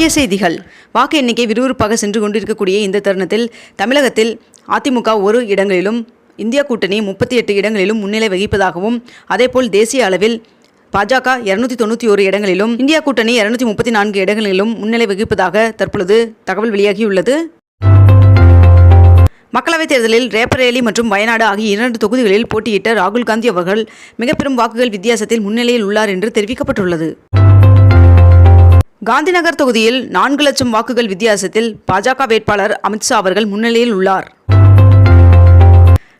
முக்கிய செய்திகள். வாக்கு எண்ணிக்கை விறுவிறுப்பாக சென்று கொண்டிருக்கக்கூடிய இந்த தருணத்தில் தமிழகத்தில் அதிமுக ஒரு இடங்களிலும் இந்தியா கூட்டணி முப்பத்தி எட்டு இடங்களிலும் முன்னிலை வகிப்பதாகவும் அதேபோல் தேசிய அளவில் பாஜக இருநூத்தி தொண்ணூற்றி ஒரு இடங்களிலும் இந்தியா கூட்டணி இருநூத்தி முப்பத்தி நான்கு இடங்களிலும் முன்னிலை வகிப்பதாக தற்பொழுது தகவல் வெளியாகியுள்ளது. மக்களவைத் தேர்தலில் ரேபரேலி மற்றும் வயநாடு ஆகிய இரண்டு தொகுதிகளில் போட்டியிட்ட ராகுல் காந்தி அவர்கள் மிக பெரும் வாக்குகள் வித்தியாசத்தில் முன்னிலையில் உள்ளார் என்று தெரிவிக்கப்பட்டுள்ளது. காந்திநகர் தொகுதியில் நான்கு லட்சம் வாக்குகள் வித்தியாசத்தில் பாஜக வேட்பாளர் அமித்ஷா அவர்கள் முன்னிலையில் உள்ளார்.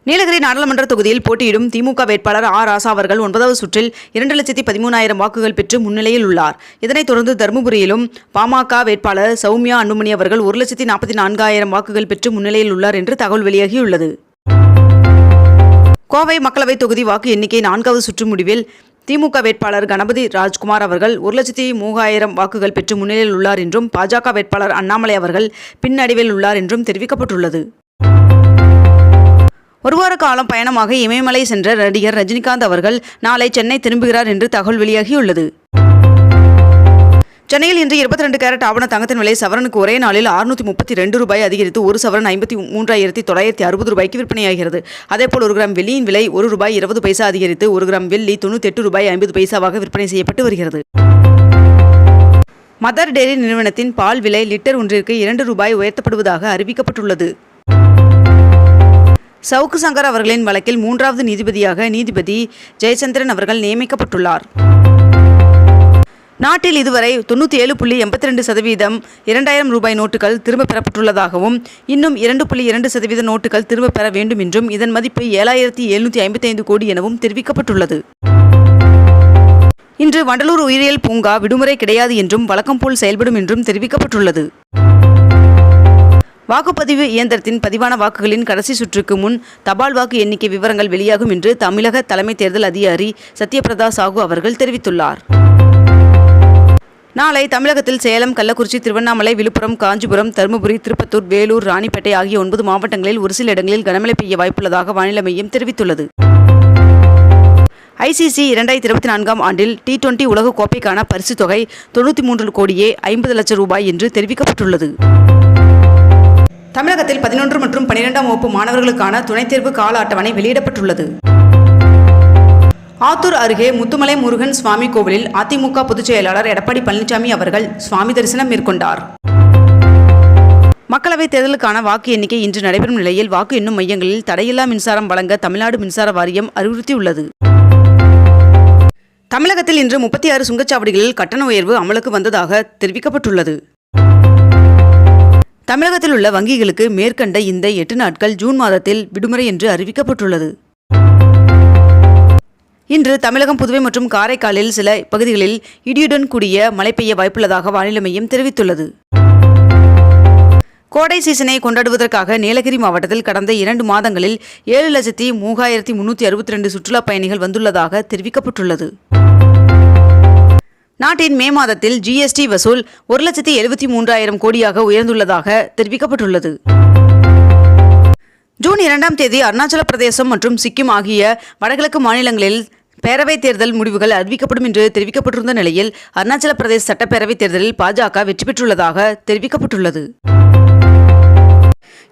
நீலகிரி நாடாளுமன்ற தொகுதியில் போட்டியிடும் திமுக வேட்பாளர் ஆர் ராசா அவர்கள் ஒன்பதாவது சுற்றில் இரண்டு லட்சத்தி பதிமூணாயிரம் வாக்குகள் பெற்று முன்னிலையில் உள்ளார். இதனைத் தொடர்ந்து தருமபுரியிலும் பாமக வேட்பாளர் சௌமியா அன்புமணி அவர்கள் ஒரு லட்சத்தி நாற்பத்தி நான்காயிரம் வாக்குகள் பெற்று முன்னிலையில் உள்ளார் என்று தகவல் வெளியாகியுள்ளது. கோவை மக்களவைத் தொகுதி வாக்கு எண்ணிக்கை நான்காவது சுற்று முடிவில் திமுக வேட்பாளர் கணபதி ராஜ்குமார் அவர்கள் ஒரு லட்சத்தி மூவாயிரம் வாக்குகள் பெற்று முன்னிலையில் உள்ளார் என்றும் பாஜக வேட்பாளர் அண்ணாமலை அவர்கள் பின்னடைவில் உள்ளார் என்றும் தெரிவிக்கப்பட்டுள்ளது. ஒருவார காலம் பயணமாக இமயமலை சென்ற நடிகர் ரஜினிகாந்த் அவர்கள் நாளை சென்னை திரும்புகிறார் என்று தகவல் வெளியாகியுள்ளது. சென்னையில் இன்று இருபத்தி ரெண்டு கேரட் ஆவண தங்கத்தின் விலை சவரனுக்கு ஒரே நாளில் அறுநூத்தி முப்பத்தி ரெண்டு ரூபாய் அதிகரித்து ஒரு சவரன் ஐம்பத்தி மூன்றாயிரத்தி தொள்ளாயிரத்தி அறுபது ரூபாய்க்கு விற்பனையாகிறது. அதேபோல் ஒரு கிராம் வெள்ளியின் விலை ஒரு ரூபாய் இருபது பைசா அதிகரித்து ஒரு கிராம் வெள்ளி தொண்ணூற்றி எட்டு ரூபாய் ஐம்பது பைசாவாக விற்பனை செய்யப்பட்டு வருகிறது. மதர் டெய்ரி நிறுவனத்தின் பால் விலை லிட்டர் ஒன்றிற்கு இரண்டு ரூபாய் உயர்த்தப்படுவதாக அறிவிக்கப்பட்டுள்ளது. சவுக்கு சங்கர் அவர்களின் வழக்கில் மூன்றாவது நீதிபதியாக நீதிபதி ஜெயச்சந்திரன் அவர்கள் நியமிக்கப்பட்டுள்ளார். நாட்டில் இதுவரை தொண்ணூற்றி ஏழு புள்ளி எண்பத்தி ரெண்டு சதவீதம் இரண்டாயிரம் ரூபாய் நோட்டுகள் திரும்ப பெறப்பட்டுள்ளதாகவும் இன்னும் இரண்டு புள்ளி இரண்டு சதவீத நோட்டுகள் திரும்ப பெற வேண்டும் என்றும் இதன் மதிப்பு ஏழாயிரத்தி எழுநூற்றி ஐம்பத்தைந்து கோடி எனவும் தெரிவிக்கப்பட்டுள்ளது. இன்று வண்டலூர் உயிரியல் பூங்கா விடுமுறை கிடையாது என்றும் வழக்கம் போல் செயல்படும் என்றும் தெரிவிக்கப்பட்டுள்ளது. வாக்குப்பதிவு இயந்திரத்தின் பதிவான வாக்குகளின் கடைசி சுற்றுக்கு முன் தபால் வாக்கு எண்ணிக்கை விவரங்கள் வெளியாகும் என்று தமிழக தலைமை தேர்தல் அதிகாரி சத்யபிரதா சாகு அவர்கள் தெரிவித்துள்ளார். நாளை தமிழகத்தில் சேலம் கள்ளக்குறிச்சி திருவண்ணாமலை விழுப்புரம் காஞ்சிபுரம் தருமபுரி திருப்பத்தூர் வேலூர் ராணிப்பேட்டை ஆகிய ஒன்பது மாவட்டங்களில் ஒரு சில இடங்களில் கனமழை பெய்ய வாய்ப்புள்ளதாக வானிலை மையம் தெரிவித்துள்ளது. ஐசிசி இரண்டாயிரத்தி இருபத்தி நான்காம் ஆண்டில் டி டுவெண்டி உலகக் கோப்பைக்கான பரிசுத் தொகை தொண்ணூற்றி மூன்று கோடியே ஐம்பது லட்சம் ரூபாய் என்று தெரிவிக்கப்பட்டுள்ளது. தமிழகத்தில் பதினொன்று மற்றும் பனிரெண்டாம் வகுப்பு மாணவர்களுக்கான துணைத் தேர்வு கால அட்டவணை வெளியிடப்பட்டுள்ளது. ஆத்தூர் அருகே முத்துமலை முருகன் சுவாமி கோவிலில் அதிமுக பொதுச் செயலாளர் எடப்பாடி பழனிசாமி அவர்கள் சுவாமி தரிசனம் மேற்கொண்டார். மக்களவைத் தேர்தலுக்கான வாக்கு எண்ணிக்கை இன்று நடைபெறும் நிலையில் வாக்கு எண்ணும் மையங்களில் தடையில்லா மின்சாரம் வழங்க தமிழ்நாடு மின்சார வாரியம் அறிவுறுத்தியுள்ளது. தமிழகத்தில் இன்று முப்பத்தி ஆறு சுங்கச்சாவடிகளில் கட்டண உயர்வு அமலுக்கு வந்ததாக தெரிவிக்கப்பட்டுள்ளது. தமிழகத்தில் உள்ள வங்கிகளுக்கு மேற்கண்ட இந்த எட்டு நாட்கள் ஜூன் மாதத்தில் விடுமுறை என்று அறிவிக்கப்பட்டுள்ளது. இன்று தமிழகம் புதுவை மற்றும் காரைக்காலில் சில பகுதிகளில் இடியுடன் கூடிய மழை பெய்ய வாய்ப்புள்ளதாக வானிலை மையம் தெரிவித்துள்ளது. கோடை சீசனை கொண்டாடுவதற்காக நீலகிரி மாவட்டத்தில் கடந்த இரண்டு மாதங்களில் ஏழு லட்சத்தி மூவாயிரத்தி முன்னூற்றி அறுபத்தி ரெண்டு சுற்றுலாப் பயணிகள் வந்துள்ளதாக தெரிவிக்கப்பட்டுள்ளது. நாட்டின் மே மாதத்தில் ஜிஎஸ்டி வசூல் ஒரு லட்சத்தி எழுபத்தி மூன்றாயிரம் கோடியாக உயர்ந்துள்ளதாக தெரிவிக்கப்பட்டுள்ளது. ஜூன் இரண்டாம் தேதி அருணாச்சல பிரதேசம் மற்றும் சிக்கிம் ஆகிய வடகிழக்கு மாநிலங்களில் பேரவைத் தேர்தல் முடிவுகள் அறிவிக்கப்படும் என்று தெரிவிக்கப்பட்டிருந்த நிலையில் அருணாச்சல பிரதேச சட்டப்பேரவைத் தேர்தலில் பாஜக வெற்றி பெற்றுள்ளதாக தெரிவிக்கப்பட்டுள்ளது.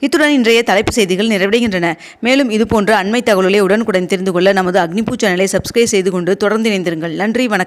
இத்துடன் இன்றைய தலைப்பு செய்திகள் நிறைவடைகின்றன. மேலும் இதுபோன்ற அண்மை தகவல்களை உடனுக்குடன் தெரிந்து கொள்ள நமது அக்னிபூ சேனலை சப்ஸ்கிரைப் செய்து கொண்டு தொடர்ந்து இணைந்திருங்கள். நன்றி வணக்கம்.